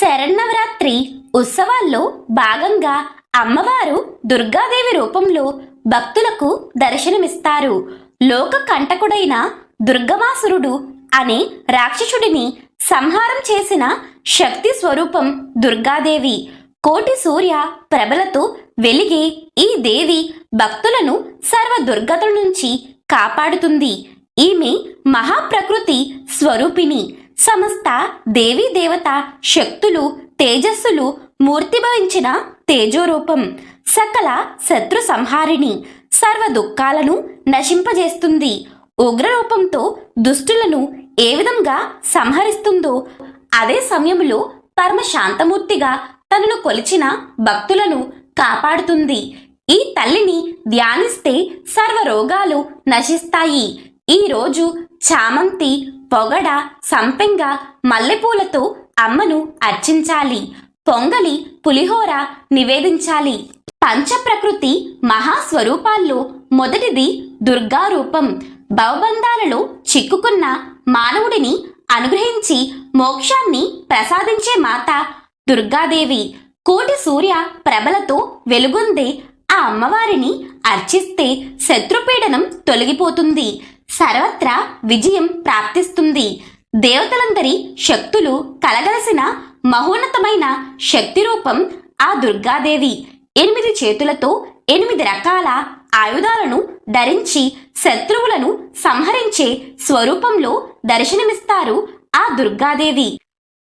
శరన్నవరాత్రి ఉత్సవాల్లో భాగంగా అమ్మవారు దుర్గాదేవి రూపంలో భక్తులకు దర్శనమిస్తారు. లోక కంటకుడైన దుర్గమాసురుడు అనే రాక్షసుడిని సంహారం చేసిన శక్తి స్వరూపం దుర్గాదేవి. కోటి సూర్య ప్రభలతో వెలిగే ఈ దేవి భక్తులను సర్వ దుర్గతుల నుంచి కాపాడుతుంది. ఈమె మహాప్రకృతి స్వరూపిణి. సమస్త దేవీ దేవత శక్తులు తేజస్సులు మూర్తిభవించిన తేజోరూపం సకల శత్రు సంహారిణి సర్వ దుఃఖాలను నశింపజేస్తుంది. ఉగ్రరూపంతో దుష్టులను ఏ విధంగా సంహరిస్తుందో అదే సమయంలో పరమ శాంతమూర్తిగా తనను కొలిచిన భక్తులను కాపాడుతుంది. ఈ తల్లిని ధ్యానిస్తే సర్వ రోగాలు నశిస్తాయి. ఈ రోజు చామంతి పొగడ సంపెంగ మల్లెపూలతో అమ్మను అర్చించాలి. పొంగలి పులిహోర నివేదించాలి. పంచప్రకృతి మహాస్వరూపాల్లో మొదటిది దుర్గా రూపం భవబంధాలలో చిక్కుకున్న మానవుడిని అనుగ్రహించి మోక్షాన్ని ప్రసాదించే మాత దుర్గాదేవి. కోటి సూర్య ప్రభలతో వెలుగొందే ఆ అమ్మవారిని అర్చిస్తే శత్రుపీడనం తొలగిపోతుంది. సర్వత్రా విజయం ప్రాప్తిస్తుంది. దేవతలందరి శక్తులు కలగలసిన మహోన్నతమైన శక్తి రూపం ఆ దుర్గాదేవి. ఎనిమిది చేతులతో ఎనిమిది రకాల ఆయుధాలను ధరించి శత్రువులను సంహరించే స్వరూపంలో దర్శనమిస్తారు ఆ దుర్గాదేవి.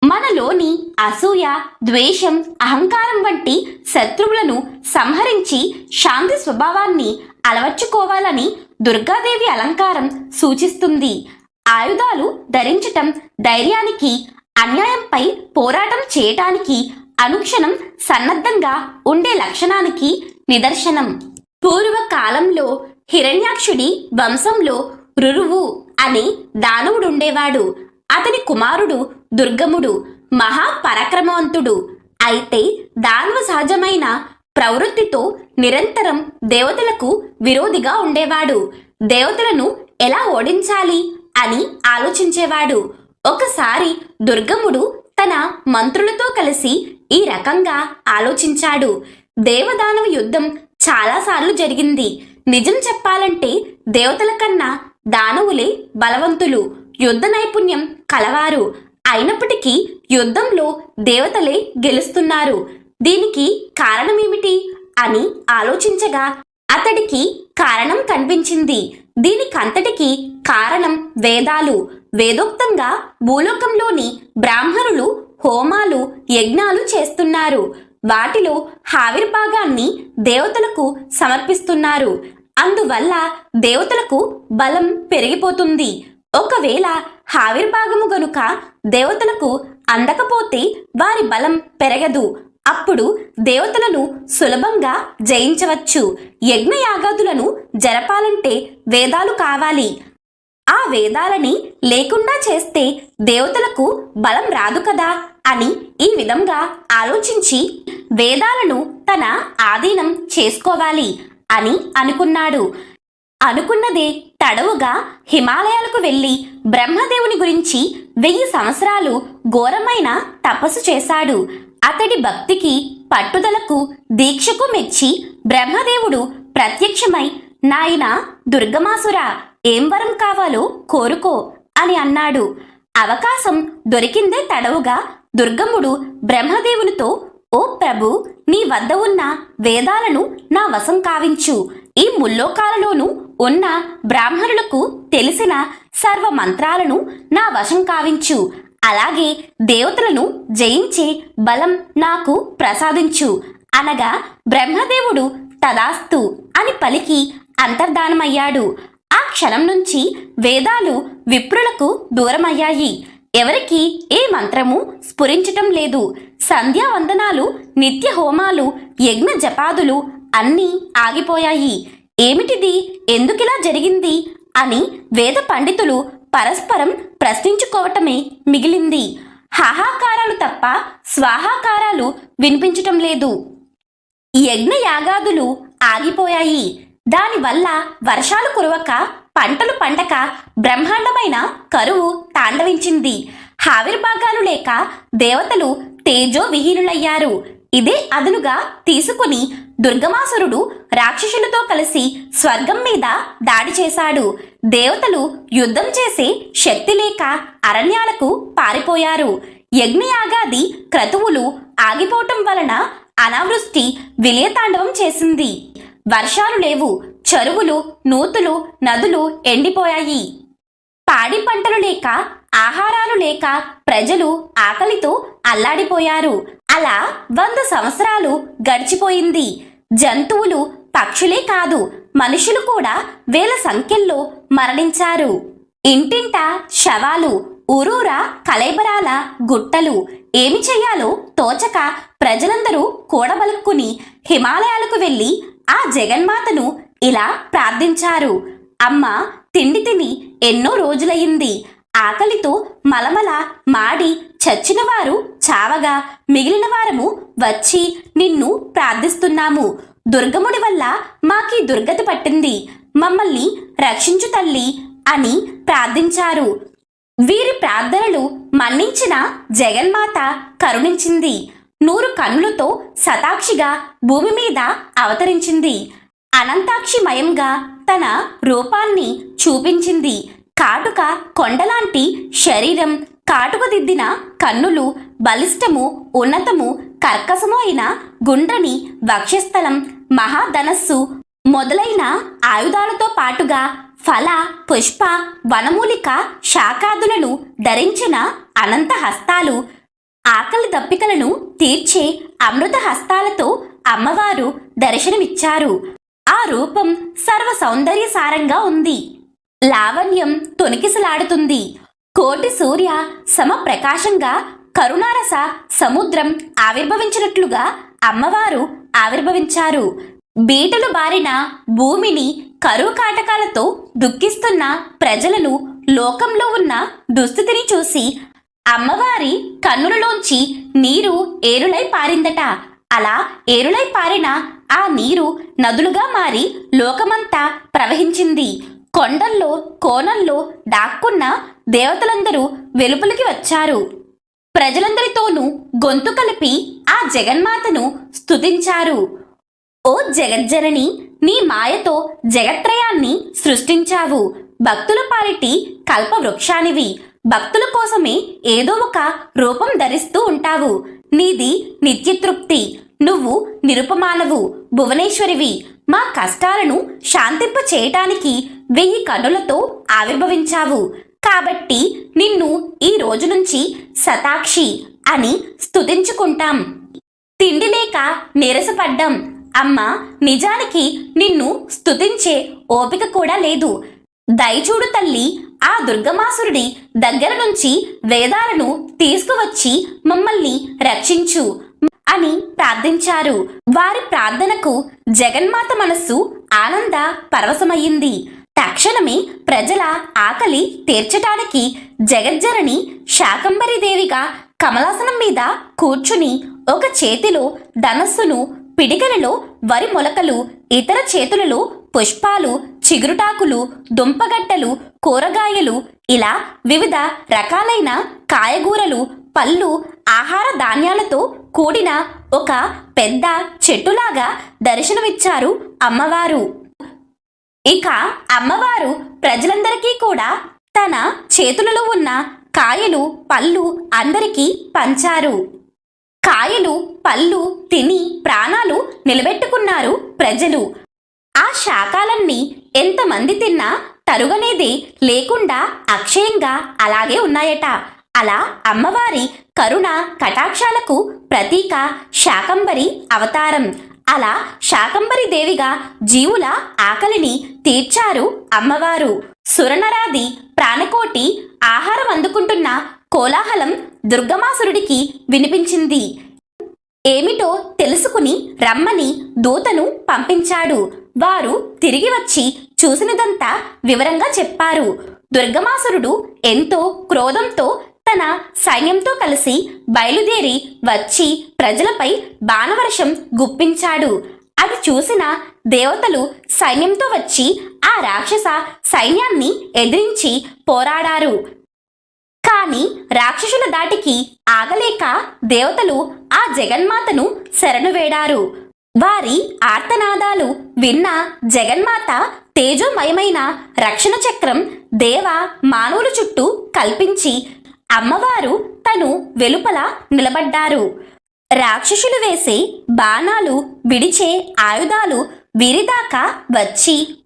మనలోని అసూయ ద్వేషం అహంకారం వంటి శత్రువులను సంహరించి శాంతి స్వభావాన్ని అలవర్చుకోవాలని దుర్గాదేవి అలంకారం సూచిస్తుంది. ఆయుధాలు ధరించటం ధైర్యానికి అన్యాయంపై పోరాటం చేయటానికి అనుక్షణం సన్నద్ధంగా ఉండే లక్షణానికి నిదర్శనం. పూర్వకాలంలో హిరణ్యాక్షుడి వంశంలో రురువు అనే దానవుడుండేవాడు. అతని కుమారుడు దుర్గముడు మహాపరాక్రమవంతుడు. అయితే దానవ సహజమైన ప్రవృత్తితో నిరంతరం దేవతలకు విరోధిగా ఉండేవాడు. దేవతలను ఎలా ఓడించాలి అని ఆలోచించేవాడు. ఒకసారి దుర్గముడు తన మంత్రులతో కలిసి ఈ రకంగా ఆలోచించాడు. దేవదానవ యుద్ధం చాలాసార్లు జరిగింది. నిజం చెప్పాలంటే దేవతల కన్నా దానవులే బలవంతులు. యుద్ధ నైపుణ్యం కలవారు. అయినప్పటికీ యుద్ధంలో దేవతలే గెలుస్తున్నారు. దీనికి కారణమేమిటి అని ఆలోచించగా అతడికి కారణం కనిపించింది. దీనికంతటికి కారణం వేదాలు. వేదోక్తంగా భూలోకంలోని బ్రాహ్మణులు హోమాలు యజ్ఞాలు చేస్తున్నారు. వాటిలో హావిర్భాగాన్ని దేవతలకు సమర్పిస్తున్నారు. అందువల్ల దేవతలకు బలం పెరిగిపోతుంది. ఒకవేళ హావిర్భాగము గనుక దేవతలకు అందకపోతే వారి బలం పెరగదు. అప్పుడు దేవతలను సులభంగా జయించవచ్చు. యజ్ఞయాగాదులను జరపాలంటే వేదాలు కావాలి. ఆ వేదాలని లేకుండా చేస్తే దేవతలకు బలం రాదు కదా అని ఈ విధంగా ఆలోచించి వేదాలను తన ఆధీనం చేసుకోవాలి అని అనుకున్నాడు. అనుకున్నదే తడవుగా హిమాలయాలకు వెళ్ళి బ్రహ్మదేవుని గురించి వెయ్యి సంవత్సరాలు ఘోరమైన తపస్సు చేశాడు. అతడి భక్తికి పట్టుదలకు దీక్షకు మెచ్చి బ్రహ్మదేవుడు ప్రత్యక్షమై నాయన దుర్గమాసురా ఏం వరం కావాలో కోరుకో అని అన్నాడు. అవకాశం దొరికిందే తడవుగా దుర్గముడు బ్రహ్మదేవునితో ఓ ప్రభు నీ వద్ద ఉన్న వేదాలను నా వశం కావించు. ఈ ముల్లోకాలలోనూ ఉన్న బ్రాహ్మణులకు తెలిసిన సర్వ మంత్రాలను నా వశం కావించు. అలాగే దేవతలను జయించే బలం నాకు ప్రసాదించు. అనగా బ్రహ్మదేవుడు తదాస్తు అని పలికి అంతర్ధానమయ్యాడు. ఆ క్షణం నుంచి వేదాలు విప్రులకు దూరమయ్యాయి. ఎవరికి ఏ మంత్రము స్ఫురించటం లేదు. సంధ్యావందనాలు నిత్య హోమాలు యజ్ఞ జపాదులు అన్నీ ఆగిపోయాయి. ఏమిటిది? ఎందుకిలా జరిగింది? అని వేద పండితులు పరస్పరం ప్రశ్నించుకోవటమే మిగిలింది. హాహాకారాలు తప్ప స్వాహాకారాలు వినిపించటం లేదు. యజ్ఞ యాగాదులు ఆగిపోయాయి. దానివల్ల వర్షాలు కురవక పంటలు పండక బ్రహ్మాండమైన కరువు తాండవించింది. ఆవిర్భాగాలు లేక దేవతలు తేజో విహీనులయ్యారు ఇదే అదనుగా తీసుకుని దుర్గమాసురుడు రాక్షసులతో కలిసి స్వర్గం మీద దాడి చేశాడు. దేవతలు యుద్ధం చేసే శక్తి లేక అరణ్యాలకు పారిపోయారు. యజ్ఞయాగాది క్రతువులు ఆగిపోవటం వలన అనావృష్టి విలయతాండవం చేసింది. వర్షాలు లేవు చెరువులు నూతులు నదులు ఎండిపోయాయి. పాడి పంటలు లేక ఆహారాలు లేక ప్రజలు ఆకలితో అల్లాడిపోయారు. అలా వంద సంవత్సరాలు గడిచిపోయింది. జంతువులు పక్షులే కాదు మనుషులు కూడా వేల సంఖ్యల్లో మరణించారు. ఇంటింట శవాలు ఊరూరా కలైబరాల గుట్టలు. ఏమి చెయ్యాలో తోచక ప్రజలందరూ కూడబలుక్కుని హిమాలయాలకు వెళ్ళి ఆ జగన్మాతను ఇలా ప్రార్థించారు. అమ్మ తిండి తిని ఎన్నో రోజులయ్యింది. ఆకలితో మలమల మాడి చచ్చినవారు చావగా మిగిలిన వారము వచ్చి నిన్ను ప్రార్థిస్తున్నాము. దుర్గముడి వల్ల మాకీ దుర్గతి పట్టింది. మమ్మల్ని రక్షించు తల్లి అని ప్రార్థించారు. వీరి ప్రార్థనలు మన్నించిన జగన్మాత కరుణించింది. నూరు కన్నులతో శతాక్షిగా భూమి మీద అవతరించింది. అనంతాక్షిమయంగా తన రూపాన్ని చూపించింది. కాటుక కొండలాంటి శరీరం కాటుక దిద్దిన కన్నులు బలిష్టము ఉన్నతము కర్కసము అయిన గుండ్రని వక్షస్థలం మహాధనస్సు మొదలైన ఆయుధాలతో పాటుగా ఫల పుష్ప వనమూలిక శాఖాదులను ధరించిన అనంత హస్తాలు ఆకలి దప్పికలను తీర్చే అమృత హస్తాలతో అమ్మవారు దర్శనమిచ్చారు. ఆ రూపం సర్వ సౌందర్య సారంగా ఉంది. లావణ్యం తొనికిసలాడుతుంది. కోటి సూర్య సమ ప్రకాశంగా కరుణారస సముద్రం ఆవిర్భవించినట్లుగా అమ్మవారు ఆవిర్భవించారు. బీటలు బారిన భూమిని కరువు కాటకాలతో దుఃఖిస్తున్న ప్రజలను లోకంలో ఉన్న దుస్థితిని చూసి అమ్మవారి కన్నులలోంచి నీరు ఏరులై పారిందట. అలా ఏరులై పారిన ఆ నీరు నదులుగా మారి లోకమంతా ప్రవహించింది. కొండల్లో కోనల్లో దాక్కున్న దేవతలందరూ వెలుపలికి వచ్చారు. ప్రజలందరితోనూ గొంతు కలిపి ఆ జగన్మాతను స్తుతించారు. ఓ జగజ్జనని నీ మాయతో జగత్రయాన్ని సృష్టించావు. భక్తుల పాలిటి కల్ప వృక్షానివి భక్తుల కోసమే ఏదో ఒక రూపం ధరిస్తూ ఉంటావు. నీది నిత్యతృప్తి. నువ్వు నిరుపమానవు భువనేశ్వరివి. మా కష్టాలను శాంతింప చేయటానికి వెయ్యి కన్నులతో ఆవిర్భవించావు. కాబట్టి నిన్ను ఈ రోజు నుంచి శతాక్షి అని స్తుతించుకుంటాం. తిండి లేక నీరసపడ్డం. అమ్మ నిజానికి నిన్ను స్తుతించే ఓపిక కూడా లేదు. దయచూడు తల్లి ఆ దుర్గమాసురుడి దగ్గర నుంచి వేదాలను తీసుకువచ్చి మమ్మల్ని రక్షించు. అని ప్రార్థించారు. వారి ప్రార్థనకు జగన్మాత మనస్సు ఆనంద పరవశమయ్యింది. తక్షణమే ప్రజల ఆకలి తీర్చటానికి జగజ్జనని శాకంబరిదేవిగా కమలాసనం మీద కూర్చుని ఒక చేతిలో ధనస్సును పిడికలలో వరి మొలకలు ఇతర చేతులలో పుష్పాలు చిగురుటాకులు దుంపగడ్డలు కూరగాయలు ఇలా వివిధ రకాలైన కాయగూరలు పళ్ళు ఆహార ధాన్యాలతో కూడిన ఒక పెద్ద చెట్టులాగా దర్శనమిచ్చారు అమ్మవారు. ఇక అమ్మవారు ప్రజలందరికీ కూడా తన చేతులలో ఉన్న కాయలు పళ్ళు అందరికీ పంచారు. కాయలు పళ్ళు తిని ప్రాణాలు నిలబెట్టుకున్నారు ప్రజలు. ఆ శాకాలన్నీ ఎంతమంది తిన్నా తరుగనేది లేకుండా అక్షయంగా అలాగే ఉన్నాయట. అలా అమ్మవారి కరుణ కటాక్షాలకు ప్రతీక శాకంబరి అవతారం. అలా శాకంబరి దేవిగా జీవుల ఆకలిని తీర్చారు అమ్మవారు. సురనరాది ప్రాణకోటి ఆహారం అందుకుంటున్న కోలాహలం దుర్గమాసురుడికి వినిపించింది. ఏమిటో తెలుసుకుని రమ్మని దూతను పంపించాడు. వారు తిరిగి వచ్చి చూసినదంతా వివరంగా చెప్పారు. దుర్గమాసురుడు ఎంతో క్రోధంతో తన సైన్యంతో కలిసి బయలుదేరి వచ్చి ప్రజలపై బాణవర్షం గుప్పించాడు. అది చూసిన దేవతలు సైన్యంతో వచ్చి ఆ రాక్షస సైన్యాన్ని ఎదిరించి పోరాడారు. కాని రాక్షసుల దాటికి ఆగలేక దేవతలు ఆ జగన్మాతను శరణు వేడారు వారి ఆర్తనాదాలు విన్న జగన్మాత తేజోమయమైన రక్షణ చక్రం దేవ మానవుల చుట్టూ కల్పించి అమ్మవారు తను వెలుపల నిలబడ్డారు. రాక్షసులు వేసే బాణాలు విడిచే ఆయుధాలు వీరిదాకా వచ్చి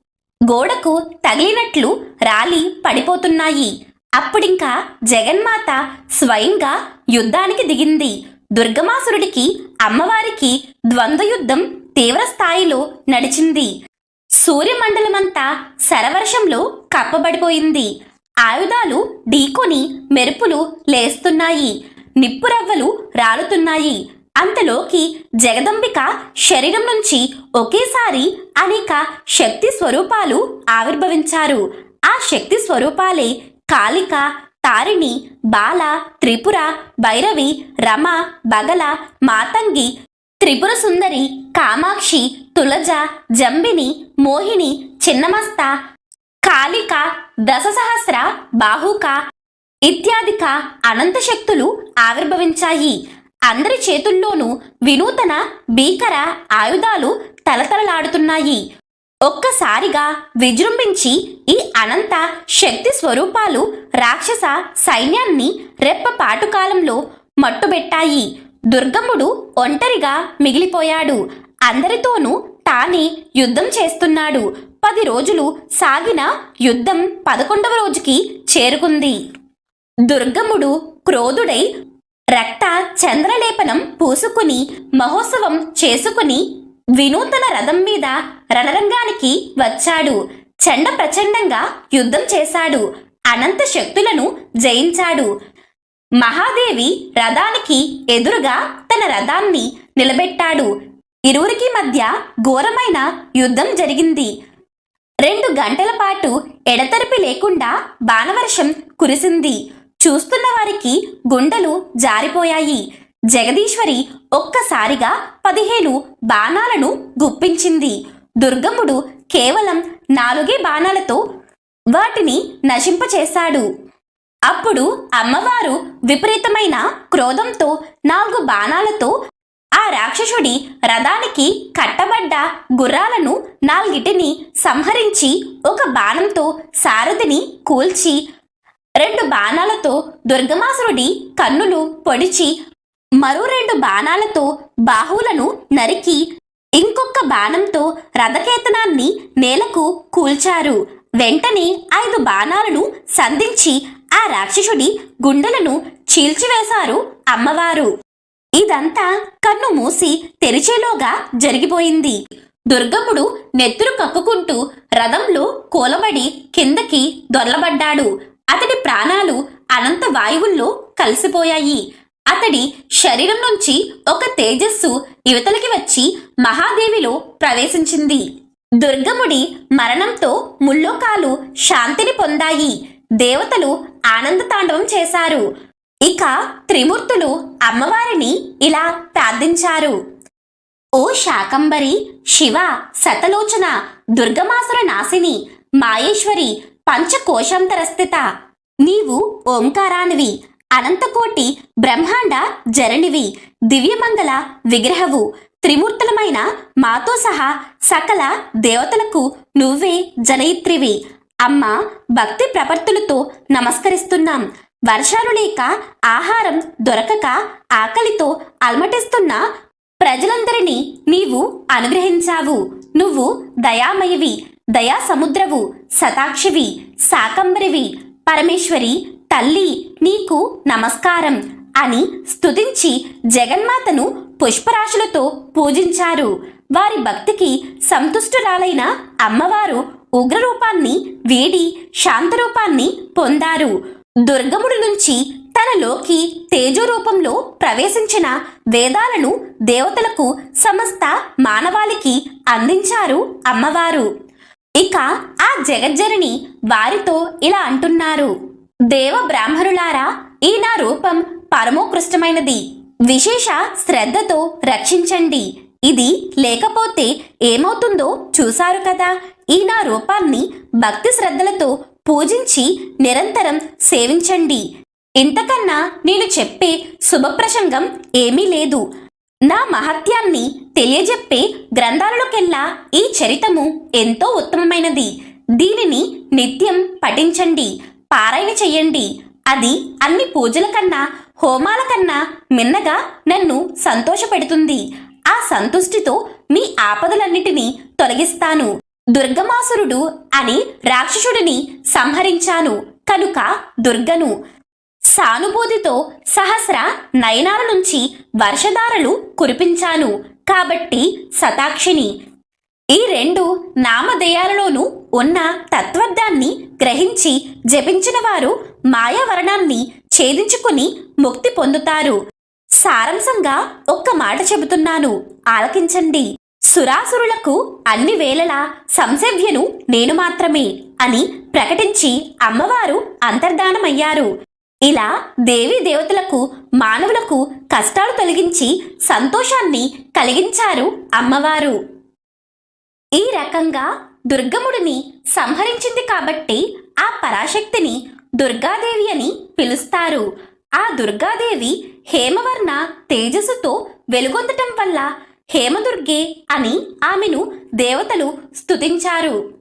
గోడకు తగిలినట్లు రాలి పడిపోతున్నాయి. అప్పుడింకా జగన్మాత స్వయంగా యుద్ధానికి దిగింది. దుర్గమాసురుడికి అమ్మవారికి ద్వంద్వ యుద్ధం తీవ్ర స్థాయిలో నడిచింది. సూర్యమండలమంతా శరవర్షంలో కప్పబడిపోయింది. ఆయుధాలు ఢీకొని మెరుపులు లేస్తున్నాయి. నిప్పురవ్వలు రాలుతున్నాయి. అంతలోకి జగదంబిక శరీరం నుంచి ఒకేసారి అనేక శక్తి స్వరూపాలు ఆవిర్భవించారు. ఆ శక్తి స్వరూపాలే కాళిక తారిణి బాల త్రిపుర భైరవి రమ బగల మాతంగి త్రిపుర సుందరి కామాక్షి తులజ జంబిని మోహిని చిన్నమస్త కాళిక దశసహస్ర బాహుక ఇత్యాదిక అనంత శక్తులు ఆవిర్భవించాయి. అందరి చేతుల్లోనూ వినూతన భీకర ఆయుధాలు తలతలలాడుతున్నాయి. ఒక్కసారిగా విజృంభించి ఈ అనంత శక్తి స్వరూపాలు రాక్షస సైన్యాన్ని రెప్పపాటు కాలంలో మట్టుబెట్టాయి. దుర్గముడు ఒంటరిగా మిగిలిపోయాడు. అందరితోనూ తానే యుద్ధం చేస్తున్నాడు. పది రోజులు సాగిన యుద్ధం పదకొండవ రోజుకి చేరుకుంది. దుర్గముడు క్రోధుడై రక్త చంద్రలేపనం పూసుకుని మహోత్సవం చేసుకుని వినూతన రథం మీద రణరంగానికి వచ్చాడు. చండ ప్రచండంగా యుద్ధం చేశాడు. అనంత శక్తులను జయించాడు. మహాదేవి రథానికి ఎదురుగా తన రథాన్ని నిలబెట్టాడు. ఇరువురికి మధ్య ఘోరమైన యుద్ధం జరిగింది. రెండు గంటల పాటు ఎడతెరిపి లేకుండా బాణవర్షం కురిసింది. చూస్తున్న వారికి గుండెలు జారిపోయాయి. జగదీశ్వరి ఒక్కసారిగా పదిహేను బాణాలను గుప్పించింది. దుర్గముడు కేవలం నాలుగే బాణాలతో వాటిని నశింపచేశాడు. అప్పుడు అమ్మవారు విపరీతమైన క్రోధంతో నాలుగు బాణాలతో ఆ రాక్షసుడి రథానికి కట్టబడ్డ గుర్రాలను నాలుగిటిని సంహరించి ఒక బాణంతో సారథిని కూల్చి రెండు బాణాలతో దుర్గమాసురుడి కన్నులు పొడిచి మరో రెండు బాణాలతో బాహువులను నరికి ఇంకొక బాణంతో రథకేతనాన్ని నేలకు కూల్చారు. వెంటనే ఐదు బాణాలను సంధించి ఆ రాక్షసుడి గుండెలను చీల్చివేశారు అమ్మవారు. ఇదంతా కన్ను మూసి తెరిచేలోగా జరిగిపోయింది. దుర్గముడు నెత్తురు కక్కుకుంటూ రథంలో కూలబడి కిందకి దొర్లబడ్డాడు. అతడి ప్రాణాలు అనంత వాయువుల్లో కలిసిపోయాయి. అతడి శరీరం నుంచి ఒక తేజస్సు యువతలకి వచ్చి మహాదేవిలో ప్రవేశించింది. దుర్గముడి మరణంతో ముల్లోకాలు శాంతిని పొందాయి. దేవతలు ఆనంద తాండవం చేశారు. ఇక త్రిమూర్తులు అమ్మవారిని ఇలా ప్రార్థించారు. ఓ శాకంబరి శివ శతలోచన దుర్గమాసుర నాశిని మాయేశ్వరి పంచకోశాంతరస్థిత నీవు ఓంకారానివి అనంతకోటి బ్రహ్మాండ జరణివి దివ్యమంగళ విగ్రహవు త్రిమూర్తులమైన మాతో సహా సకల దేవతలకు నువ్వే జనయిత్రివి. అమ్మ భక్తి ప్రపర్తులతో నమస్కరిస్తున్నాం. వర్షాలు లేక ఆహారం దొరకక ఆకలితో అల్మటిస్తున్న ప్రజలందరినీ నీవు అనుగ్రహించావు. నువ్వు దయామయవి దయా సముద్రవు శతాక్షివి శాకంబరివి. పరమేశ్వరి తల్లి నీకు నమస్కారం అని స్తుతించి జగన్మాతను పుష్పరాశులతో పూజించారు. వారి భక్తికి సంతుష్టురాలైన అమ్మవారు ఉగ్రరూపాన్ని వీడి శాంతరూపాన్ని పొందారు. దుర్గముడి నుంచి తనలోకి తేజోరూపంలో ప్రవేశించిన వేదాలను దేవతలకు సమస్త మానవాళికి అందించారు అమ్మవారు. ఇక ఆ జగజ్జరిని వారితో ఇలా అంటున్నారు. దేవ బ్రాహ్మణులారా ఈ నా రూపం పరమోకృష్టమైనది విశేష శ్రద్ధతో రక్షించండి. ఇది లేకపోతే ఏమవుతుందో చూశారు కదా. ఈ నా రూపాన్ని భక్తి శ్రద్ధలతో పూజించి నిరంతరం సేవించండి. ఇంతకన్నా నేను చెప్పే శుభప్రసంగం ఏమీ లేదు. నా మహత్యాన్ని తెలియజెప్పే గ్రంథాలలోకెల్లా ఈ చరితము ఎంతో ఉత్తమమైనది. దీనిని నిత్యం పఠించండి పారాయణ చెయ్యండి అది అన్ని పూజల కన్నా హోమాల కన్నా మిన్నగా నన్ను సంతోషపెడుతుంది. ఆ సంతుష్టితో మీ ఆపదలన్నిటినీ తొలగిస్తాను. దుర్గమాసురుడు అని రాక్షసుడిని సంహరించాను. కనుక దుర్గను సానుభూతితో సహస్ర నయనాల నుంచి వర్షధారలు కురిపించాను. కాబట్టి శతాక్షిని ఈ రెండు నామధేయాలలోనూ ఉన్న తత్వర్థాన్ని గ్రహించి జపించిన వారు మాయావరణాన్ని ఛేదించుకుని ముక్తి పొందుతారు. సారాంశంగా ఒక్క మాట చెబుతున్నాను. ఆలకించండి. సురాసురులకు అన్ని వేళలా సంసవ్యను నేను మాత్రమే అని ప్రకటించి అమ్మవారు అంతర్ధానమయ్యారు. ఇలా దేవీ దేవతలకు మానవులకు కష్టాలు తొలగించి సంతోషాన్ని కలిగించారు అమ్మవారు. ఈ రకంగా దుర్గముడిని సంహరించింది కాబట్టి ఆ పరాశక్తిని దుర్గాదేవి అని పిలుస్తారు. ఆ దుర్గాదేవి హేమవర్ణ తేజస్సుతో వెలుగొందటం వల్ల హేమదుర్గే అని ఆమెను దేవతలు స్తుతించారు.